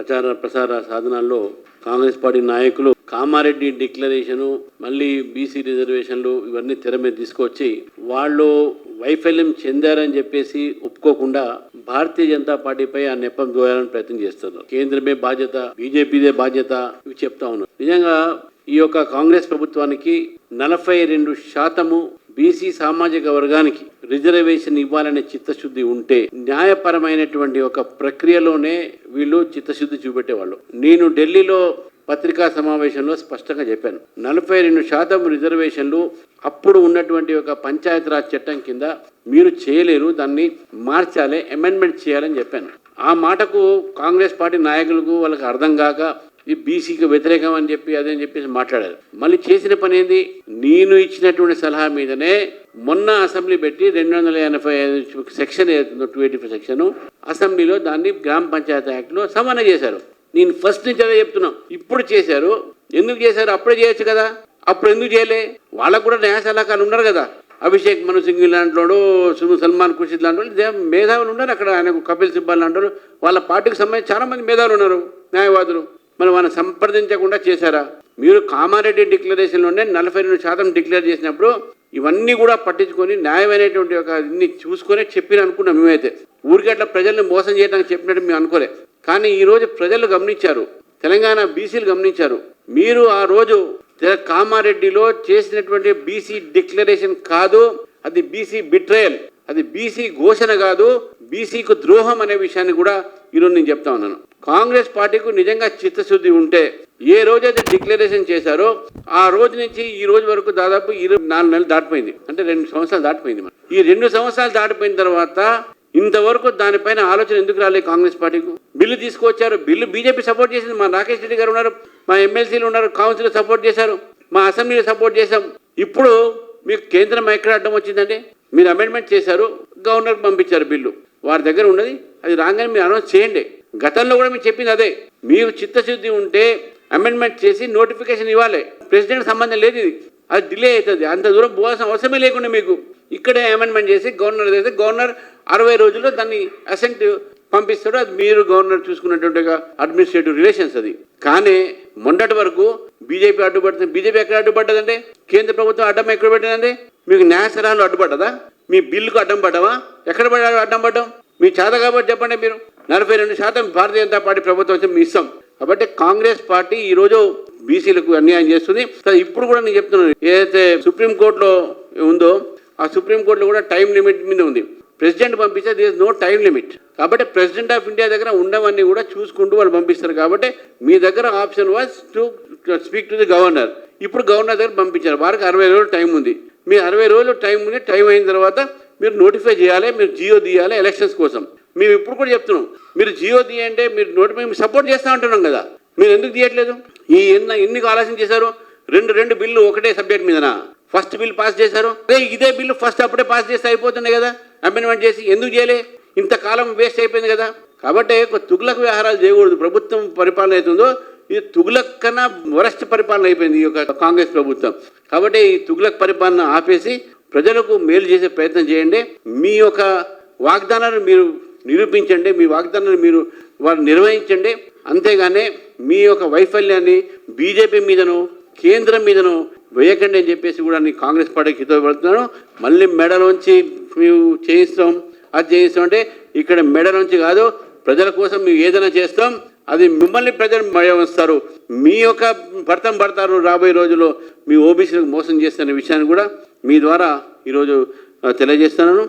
ప్రచార ప్రసార సాధనాల్లో కాంగ్రెస్ పార్టీ నాయకులు కామారెడ్డి డిక్లరేషను మళ్ళీ బీసీ రిజర్వేషన్లు ఇవన్నీ తెర మీద తీసుకొచ్చి వాళ్ళు వైఫల్యం చెందారని చెప్పేసి ఒప్పుకోకుండా భారతీయ జనతా పార్టీపై ఆ నెప్పం దోయాలని ప్రయత్నం చేస్తున్నారు. కేంద్రమే బాధ్యత బీజేపీదే బాధ్యత ఇవి చెప్తా ఉన్నారు. నిజంగా ఈ యొక్క కాంగ్రెస్ ప్రభుత్వానికి నలభై రెండు శాతము బీసీ సామాజిక వర్గానికి రిజర్వేషన్ ఇవ్వాలనే చిత్తశుద్ధి ఉంటే న్యాయపరమైనటువంటి ఒక ప్రక్రియలోనే వీళ్ళు చిత్తశుద్ధి చూపెట్టేవాళ్ళు. నేను ఢిల్లీలో పత్రికా సమావేశంలో స్పష్టంగా చెప్పాను. నలభై రెండు శాతం రిజర్వేషన్లు అప్పుడు ఉన్నటువంటి ఒక పంచాయతీరాజ్ చట్టం కింద మీరు చేయలేరు దాన్ని మార్చాలి అమెండ్మెంట్ చేయాలని చెప్పాను. ఆ మాటకు కాంగ్రెస్ పార్టీ నాయకులకు వాళ్ళకి అర్థం కాక ఈ బీసీకి వ్యతిరేకం అని చెప్పి అదే అని చెప్పేసి మాట్లాడారు. మళ్ళీ చేసిన పని ఏంది? నేను ఇచ్చినటువంటి సలహా మీదనే మొన్న అసెంబ్లీ పెట్టి రెండు వందల ఎనభై ఐదు సెక్షన్ ఏదైతుందో టూ ఎయిటీ ఫైవ్ సెక్షన్ అసెంబ్లీలో దాన్ని గ్రామ పంచాయతీ యాక్ట్లో సమానం చేశారు. నేను ఫస్ట్ నుంచి అదే చెప్తున్నాం. ఇప్పుడు చేశారు. ఎందుకు చేశారు? అప్పుడే చేయొచ్చు కదా. అప్పుడు ఎందుకు చేయలే? వాళ్ళకు కూడా న్యాయ సలహాకారులు ఉన్నారు కదా. అభిషేక్ మను సింగ్ లాంటి సును సల్మాన్ ఖుషిద్ లాంటి మేధావులు ఉన్నారు అక్కడ. ఆయనకు కపిల్ సిబ్బల్ లాంటి వాళ్ళ పార్టీకి సంబంధించి చాలా మంది మేధావులు ఉన్నారు. న్యాయవాదులు. మరి మనం సంప్రదించకుండా చేశారా? మీరు కామారెడ్డి డిక్లరేషన్లోనే నలభై రెండు శాతం డిక్లేర్ చేసినప్పుడు ఇవన్నీ కూడా పట్టించుకొని న్యాయమైనటువంటి ఒక ఇన్ని చూసుకొని చెప్పిన అనుకున్నాం మేమైతే. ఊరికి అట్లా ప్రజల్ని మోసం చేయడానికి చెప్పినట్టు మేము అనుకోలే. కానీ ఈ రోజు ప్రజలు గమనించారు. తెలంగాణ బీసీలు గమనించారు. మీరు ఆ రోజు కామారెడ్డిలో చేసినటువంటి బీసీ డిక్లరేషన్ కాదు అది బీసీ బిట్రయల్ అది బీసీ ఘోషణ కాదు బీసీకు ద్రోహం అనే విషయాన్ని కూడా ఈరోజు నేను చెప్తా ఉన్నాను. కాంగ్రెస్ పార్టీకు నిజంగా చిత్తశుద్ధి ఉంటే ఏ రోజైతే డిక్లరేషన్ చేశారో ఆ రోజు నుంచి ఈ రోజు వరకు దాదాపు ఇరవై నాలుగు నెలలు దాటిపోయింది. అంటే రెండు సంవత్సరాలు దాటిపోయింది ఈ రెండు సంవత్సరాలు దాటిపోయిన తర్వాత ఇంతవరకు దానిపైన ఆలోచన ఎందుకు రాలేదు కాంగ్రెస్ పార్టీకు? బిల్లు తీసుకొచ్చారు బిల్లు బీజేపీ సపోర్ట్ చేసింది. మా రాకేష్ రెడ్డి గారు ఉన్నారు. మా ఎమ్మెల్సీలు ఉన్నారు. కౌన్సిల్ సపోర్ట్ చేశారు. మా అసెంబ్లీలో సపోర్ట్ చేశాం. ఇప్పుడు మీకు కేంద్రం ఎక్కడ అడ్డం వచ్చిందంటే మీరు అమెండ్మెంట్ చేశారు. గవర్నర్కి పంపించారు బిల్లు. వారి దగ్గర ఉన్నది. అది రాగానే మీరు అనౌన్స్ చేయండి. గతంలో కూడా మీరు చెప్పింది అదే. మీకు చిత్తశుద్ధి ఉంటే అమెండ్మెంట్ చేసి నోటిఫికేషన్ ఇవ్వాలి. ప్రెసిడెంట్ సంబంధం లేదు ఇది. అది డిలే అవుతుంది. అంత దూరం పోవాల్సిన అవసరమే లేకుండా మీకు ఇక్కడే అమెండ్మెంట్ చేసి గవర్నర్ చేస్తే గవర్నర్ అరవై రోజుల్లో దాన్ని అసెంట్ పంపిస్తాడు. అది మీరు గవర్నర్ చూసుకున్నటువంటి అడ్మినిస్ట్రేటివ్ రిలేషన్స్ అది. కానీ మొన్నటి వరకు బీజేపీ అడ్డుపడుతుంది. బీజేపీ ఎక్కడ అడ్డుపడ్డదంటే కేంద్ర ప్రభుత్వం అడ్డం ఎక్కడ పెట్టిందండి? మీకు న్యాయ అడ్డుపడ్డదా? మీ బిల్లుకు అడ్డం పడ్డావా? ఎక్కడ పడ్డా అడ్డం పడ్డాం? మీ చేత కాబట్టి చెప్పండి మీరు. నలభై రెండు శాతం భారతీయ జనతా పార్టీ ప్రభుత్వం వచ్చి ఇస్తాం కాబట్టి కాంగ్రెస్ పార్టీ ఈ రోజు బీసీలకు అన్యాయం చేస్తుంది. ఇప్పుడు కూడా నేను చెప్తున్నాను ఏదైతే సుప్రీంకోర్టులో ఉందో ఆ సుప్రీంకోర్టులో కూడా టైం లిమిట్ మీద ఉంది. ప్రెసిడెంట్ పంపిస్తే దిస్ నో టైం లిమిట్ కాబట్టి ప్రెసిడెంట్ ఆఫ్ ఇండియా దగ్గర ఉండవన్నీ కూడా చూసుకుంటూ వాళ్ళు పంపిస్తారు. కాబట్టి మీ దగ్గర option was to speak to the governor ఇప్పుడు గవర్నర్ దగ్గర పంపించారు. వారికి అరవై రోజులు టైం ఉంది. మీ అరవై రోజులు టైం ఉంది. టైం అయిన తర్వాత మీరు నోటిఫై చేయాలి. మీరు జియో తీయాలి ఎలక్షన్స్ కోసం. మేము ఇప్పుడు కూడా చెప్తున్నాం. మీరు జియో తీయంటే మీరు నోటి మేము సపోర్ట్ చేస్తూ ఉంటున్నాం కదా. మీరు ఎందుకు తీయట్లేదు? ఈ ఎన్న ఎన్ని ఆలోచన చేశారు? రెండు రెండు బిల్లు ఒకటే సబ్జెక్ట్ మీదనా? ఫస్ట్ బిల్ పాస్ చేశారు? అదే ఇదే బిల్లు ఫస్ట్ అప్పుడే పాస్ చేస్తే అయిపోతుంది కదా. అమెండ్మెంట్ చేసి ఎందుకు చేయలే? ఇంతకాలం వేస్ట్ అయిపోయింది కదా. కాబట్టి ఒక తుగులకు వ్యవహారాలు చేయకూడదు. ప్రభుత్వం పరిపాలన అవుతుందో ఇది తుగులక్ కన్నా వరస్ట్ పరిపాలన అయిపోయింది ఈ యొక్క కాంగ్రెస్ ప్రభుత్వం. కాబట్టి ఈ తుగులక్ పరిపాలన ఆపేసి ప్రజలకు మేలు చేసే ప్రయత్నం చేయండి. మీ యొక్క వాగ్దానాన్ని మీరు నిరూపించండి మీ వాగ్దానాన్ని మీరు వారు నిర్వహించండి. అంతేగానే మీ యొక్క వైఫల్యాన్ని బీజేపీ మీదను కేంద్రం మీదను వేయకండి అని చెప్పేసి కూడా నేను కాంగ్రెస్ పార్టీకి హితపడుతున్నాను మళ్ళీ మెడలోంచి మేము చేయిస్తాం అది చేయిస్తాం అంటే ఇక్కడ మెడలోంచి కాదు ప్రజల కోసం మేము ఏదైనా చేస్తాం అది మిమ్మల్ని ప్రజలు వస్తారు మీ యొక్క భర్తం పడతారు రాబోయే రోజుల్లో మీ ఓబీసీలకు మోసం చేస్తున్న విషయాన్ని కూడా మీ ద్వారా ఈరోజు తెలియజేస్తున్నాను.